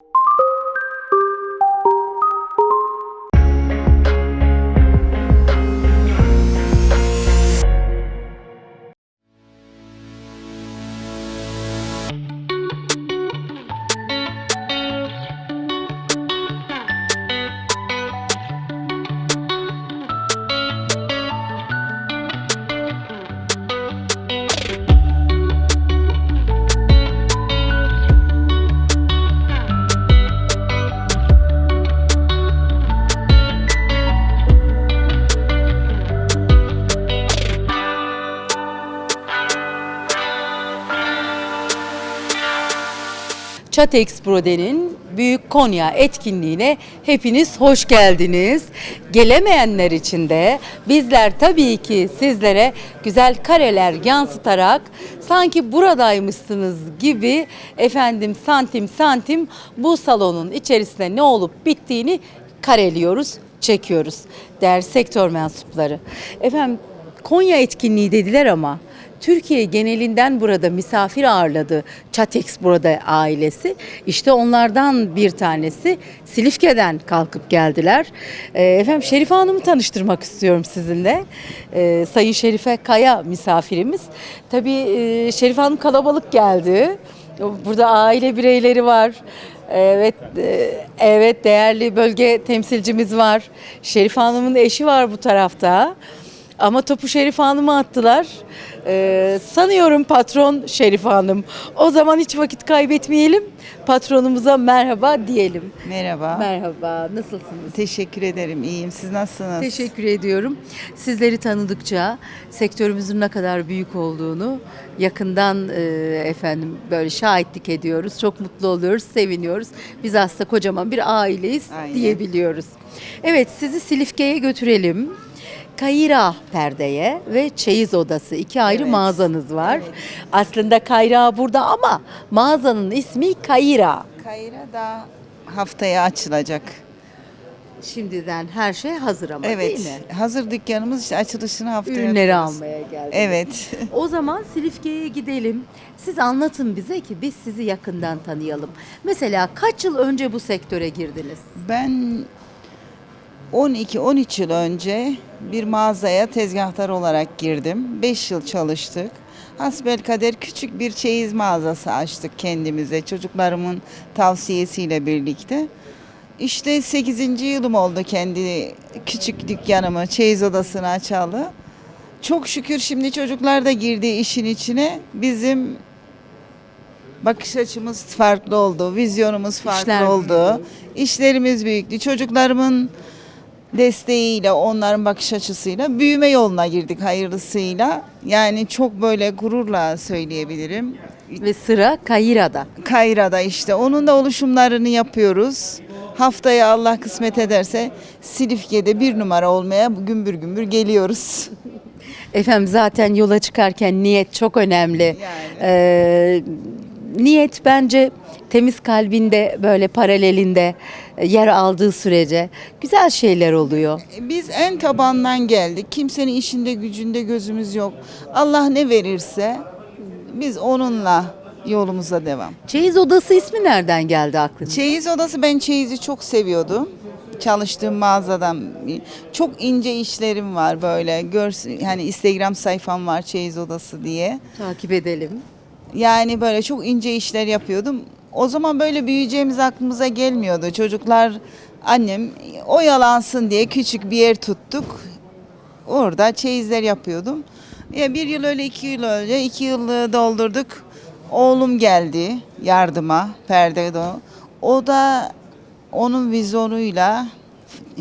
you Çat Expro'de'nin Büyük Konya etkinliğine hepiniz hoş geldiniz. Gelemeyenler için de bizler tabii ki sizlere güzel kareler yansıtarak sanki buradaymışsınız gibi efendim santim santim bu salonun içerisinde ne olup bittiğini kareliyoruz, çekiyoruz. Değerli sektör mensupları. Efendim Konya etkinliği dediler ama Türkiye genelinden burada misafir ağırladı Çatex burada ailesi. İşte onlardan bir tanesi Silifke'den kalkıp geldiler. Ee, efendim Şerife Hanım'ı tanıştırmak istiyorum sizinle. Ee, Sayın Şerife Kaya misafirimiz. Tabii e, Şerife Hanım kalabalık geldi. Burada aile bireyleri var. Evet, e, evet değerli bölge temsilcimiz var. Şerife Hanım'ın eşi var bu tarafta. Ama topu Şerife Hanım'a attılar. Ee, sanıyorum patron Şerife Hanım. O zaman hiç vakit kaybetmeyelim. Patronumuza merhaba diyelim. Merhaba. Merhaba, nasılsınız? Teşekkür ederim. İyiyim. Siz nasılsınız? Teşekkür ediyorum. Sizleri tanıdıkça sektörümüzün ne kadar büyük olduğunu yakından e, efendim böyle şahitlik ediyoruz. Çok mutlu oluyoruz, seviniyoruz. Biz aslında kocaman bir aileyiz Aynen. diyebiliyoruz. Evet, sizi Silifke'ye götürelim. Kayra perdeye ve çeyiz odası iki ayrı Evet. mağazanız var. Evet. Aslında Kayra burada ama mağazanın ismi Kayra. Kayra da haftaya açılacak. Şimdiden her şey hazır ama evet. değil mi? Hazır dükkanımız işte açılışını haftaya Ürünleri yapıyoruz. almaya geldik. Evet. O zaman Silifke'ye gidelim. Siz anlatın bize ki biz sizi yakından tanıyalım. Mesela kaç yıl önce bu sektöre girdiniz? Ben 12-13 yıl önce bir mağazaya tezgahtar olarak girdim. 5 yıl çalıştık. Hasbelkader küçük bir çeyiz mağazası açtık kendimize çocuklarımın tavsiyesiyle birlikte. İşte 8. yılım oldu kendi küçük dükkanımı, çeyiz odasını açalı. Çok şükür şimdi çocuklar da girdi işin içine. Bizim bakış açımız farklı oldu, vizyonumuz farklı İşler oldu. büyüdü. İşlerimiz büyüktü. Çocuklarımın desteğiyle, onların bakış açısıyla büyüme yoluna girdik hayırlısıyla. Yani çok böyle gururla söyleyebilirim. Ve sıra Kayra'da. Kayra'da işte onun da oluşumlarını yapıyoruz. Haftaya Allah kısmet ederse Silifke'de bir numara olmaya gümbür gümbür geliyoruz. Efendim zaten yola çıkarken niyet çok önemli. Yani. Ee, niyet bence temiz kalbinde böyle paralelinde yer aldığı sürece güzel şeyler oluyor. Biz en tabandan geldik. Kimsenin işinde gücünde gözümüz yok. Allah ne verirse biz onunla yolumuza devam. Çeyiz odası ismi nereden geldi aklına? Çeyiz odası ben çeyizi çok seviyordum. Çalıştığım mağazadan çok ince işlerim var böyle. Görsün yani Instagram sayfam var çeyiz odası diye. Takip edelim. Yani böyle çok ince işler yapıyordum. O zaman böyle büyüyeceğimiz aklımıza gelmiyordu. Çocuklar annem oyalansın diye küçük bir yer tuttuk. Orada çeyizler yapıyordum. Ya bir yıl öyle iki yıl öyle iki yılı doldurduk. Oğlum geldi yardıma perdede o. O da onun vizyonuyla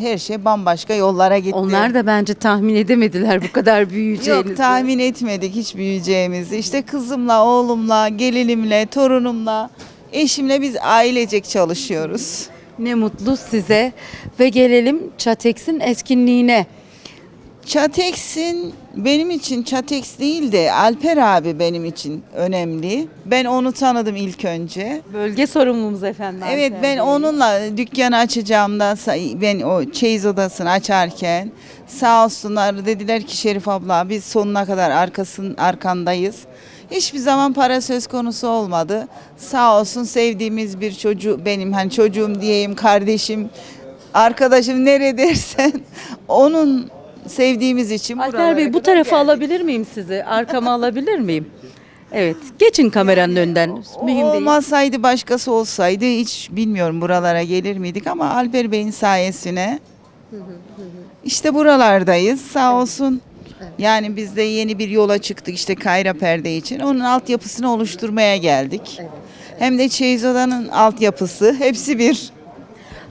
her şey bambaşka yollara gitti. Onlar da bence tahmin edemediler bu kadar büyüyeceğinizi. Yok tahmin etmedik hiç büyüyeceğimizi. İşte kızımla, oğlumla, gelinimle, torunumla, eşimle biz ailecek çalışıyoruz. Ne mutlu size ve gelelim Çatex'in etkinliğine. Çatex'in benim için Çatex değil de Alper abi benim için önemli. Ben onu tanıdım ilk önce. Bölge sorumlumuz efendim. Evet Alper ben Bey. onunla dükkanı açacağımda ben o çeyiz odasını açarken sağ olsunlar dediler ki Şerif abla biz sonuna kadar arkasın arkandayız. Hiçbir zaman para söz konusu olmadı. Sağ olsun sevdiğimiz bir çocuğu benim hani çocuğum diyeyim kardeşim arkadaşım nere dersen onun sevdiğimiz için Alper Bey bu tarafa alabilir miyim sizi? Arkama alabilir miyim? Evet. Geçin kameranın önünden. O Mühim değil. olmasaydı başkası olsaydı hiç bilmiyorum buralara gelir miydik ama Alper Bey'in sayesine işte buralardayız sağ olsun. Yani biz de yeni bir yola çıktık işte Kayra Perde için. Onun altyapısını oluşturmaya geldik. Hem de Çeyiz Oda'nın altyapısı hepsi bir.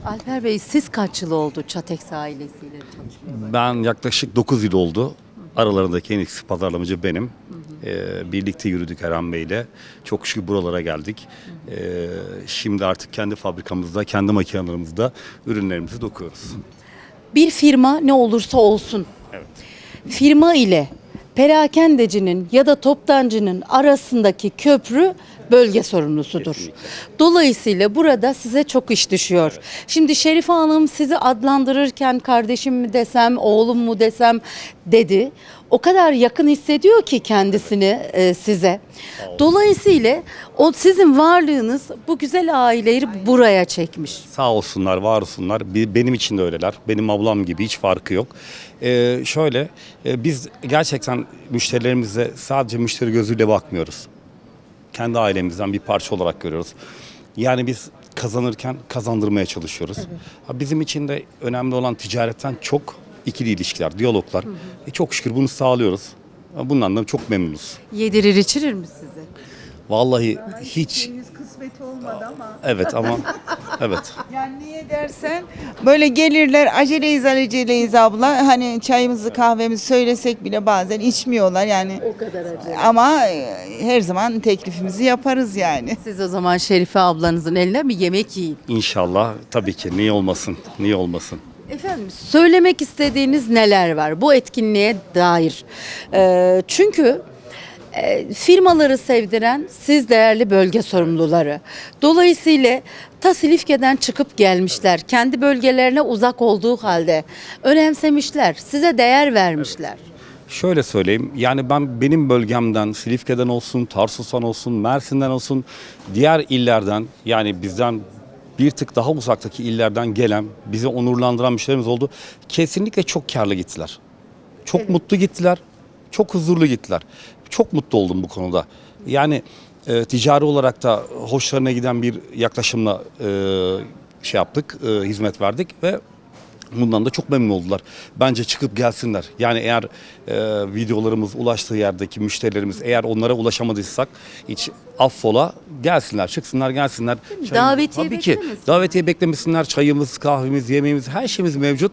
Alper Bey siz kaç yıl oldu Çatex ailesiyle çalışmaya? Ben yaklaşık 9 yıl oldu. Aralarındaki en eski pazarlamacı benim. Ee, birlikte yürüdük Eren Bey'le. Çok şükür buralara geldik. Ee, şimdi artık kendi fabrikamızda, kendi makinelerimizde ürünlerimizi dokuyoruz. Bir firma ne olursa olsun. Firma ile perakendecinin ya da toptancının arasındaki köprü bölge sorumlusudur. Dolayısıyla burada size çok iş düşüyor. Şimdi Şerife Hanım sizi adlandırırken kardeşim mi desem, oğlum mu desem dedi. O kadar yakın hissediyor ki kendisini e, size. Dolayısıyla o sizin varlığınız bu güzel aileyi buraya çekmiş. Sağ olsunlar, var olsunlar. Bi- Benim için de öyleler. Benim ablam gibi hiç farkı yok. Ee, şöyle, e, biz gerçekten müşterilerimize sadece müşteri gözüyle bakmıyoruz. Kendi ailemizden bir parça olarak görüyoruz. Yani biz kazanırken kazandırmaya çalışıyoruz. Ha, Bizim için de önemli olan ticaretten çok ikili ilişkiler, diyaloglar. E, çok şükür bunu sağlıyoruz. Bundan da çok memnunuz. Yedirir içirir mi sizi? Vallahi hiç kısmet olmadı ama. evet ama evet. Yani niye dersen böyle gelirler aceleyiz aceleyiz abla hani çayımızı kahvemizi söylesek bile bazen içmiyorlar yani. O kadar acı. Ama e, her zaman teklifimizi yaparız yani. Siz o zaman Şerife ablanızın eline bir yemek yiyin. İnşallah tabii ki niye olmasın? Niye olmasın? Efendim söylemek istediğiniz neler var bu etkinliğe dair? Ee, çünkü firmaları sevdiren siz değerli bölge sorumluları. Dolayısıyla ta Silifke'den çıkıp gelmişler. Kendi bölgelerine uzak olduğu halde önemsemişler. Size değer vermişler. Şöyle söyleyeyim yani ben benim bölgemden Silifke'den olsun, Tarsus'tan olsun, Mersin'den olsun diğer illerden yani bizden bir tık daha uzaktaki illerden gelen bizi onurlandıran müşterimiz oldu. Kesinlikle çok karlı gittiler. Çok mutlu gittiler. Çok huzurlu gittiler. Çok mutlu oldum bu konuda. Yani e, ticari olarak da hoşlarına giden bir yaklaşımla e, şey yaptık, e, hizmet verdik ve Bundan da çok memnun oldular. Bence çıkıp gelsinler. Yani eğer e, videolarımız ulaştığı yerdeki müşterilerimiz eğer onlara ulaşamadıysak hiç affola gelsinler, çıksınlar, gelsinler. Çayımız- Davetiye Tabii ki. Davetiye beklemesinler. Çayımız, kahvemiz, yemeğimiz, her şeyimiz mevcut.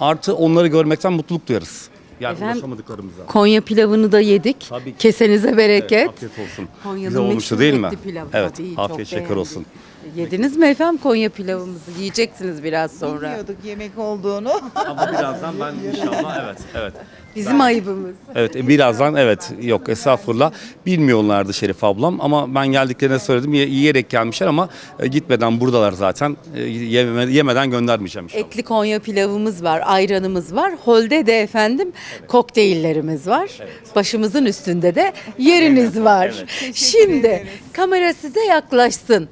Artı onları görmekten mutluluk duyarız. Yani Efendim, ulaşamadıklarımıza. Konya pilavını da yedik. Tabii ki. Kesenize bereket. Evet, afiyet olsun. Konya'nın Güzel olmuştu meşhur değil mi? etli pilavı. Evet, Tabii, çok afiyet şeker beğendim. olsun. Yediniz mi efendim Konya pilavımızı? Yiyeceksiniz biraz sonra. Bilmiyorduk yemek olduğunu. Ama birazdan ben inşallah evet, evet. Bizim ayıbımız. Evet e, birazdan evet yok estağfurullah bilmiyorlardı Şerif ablam ama ben geldiklerine söyledim Ye- yiyerek gelmişler ama e, gitmeden buradalar zaten E, yeme- yemeden göndermeyeceğim inşallah. Etli Konya pilavımız var, ayranımız var. Holde de efendim kokteyllerimiz var. Başımızın üstünde de yeriniz var. Şimdi ederiz. kamera size yaklaşsın.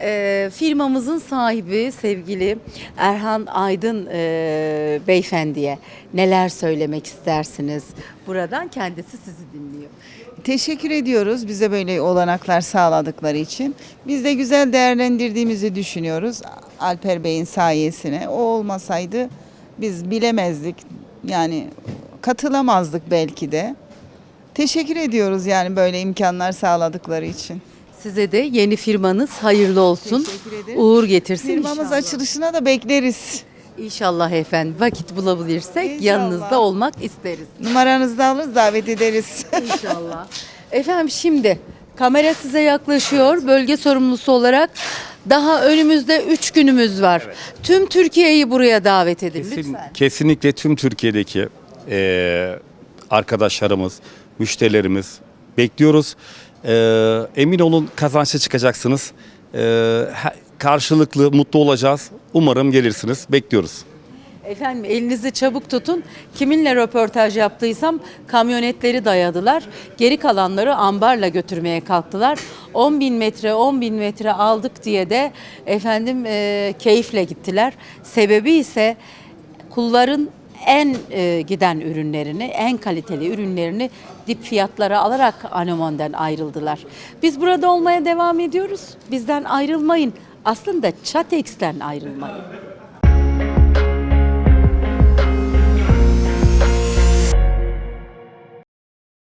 Ee, firmamızın sahibi sevgili Erhan Aydın e, beyefendiye neler söylemek istersiniz? Buradan kendisi sizi dinliyor. Teşekkür ediyoruz bize böyle olanaklar sağladıkları için. Biz de güzel değerlendirdiğimizi düşünüyoruz Alper Bey'in sayesine. O olmasaydı biz bilemezdik. Yani katılamazdık belki de. Teşekkür ediyoruz yani böyle imkanlar sağladıkları için. Size de yeni firmanız hayırlı olsun. Uğur getirsin Firmamız inşallah. açılışına da bekleriz. İnşallah efendim vakit bulabilirsek İnşallah. yanınızda olmak isteriz. Numaranızı da alırız davet ederiz. İnşallah. efendim şimdi kamera size yaklaşıyor. Bölge sorumlusu olarak daha önümüzde 3 günümüz var. Tüm Türkiye'yi buraya davet edin Kesin- lütfen. kesinlikle tüm Türkiye'deki e, arkadaşlarımız, müşterilerimiz bekliyoruz. E, emin olun kazançlı çıkacaksınız. E, he- karşılıklı mutlu olacağız. Umarım gelirsiniz. Bekliyoruz. Efendim elinizi çabuk tutun. Kiminle röportaj yaptıysam kamyonetleri dayadılar. Geri kalanları ambarla götürmeye kalktılar. 10 bin metre 10 bin metre aldık diye de efendim e, keyifle gittiler. Sebebi ise kulların en e, giden ürünlerini, en kaliteli ürünlerini dip fiyatlara alarak Anomon'dan ayrıldılar. Biz burada olmaya devam ediyoruz. Bizden ayrılmayın. Aslında Çatex'ten ayrılmayın.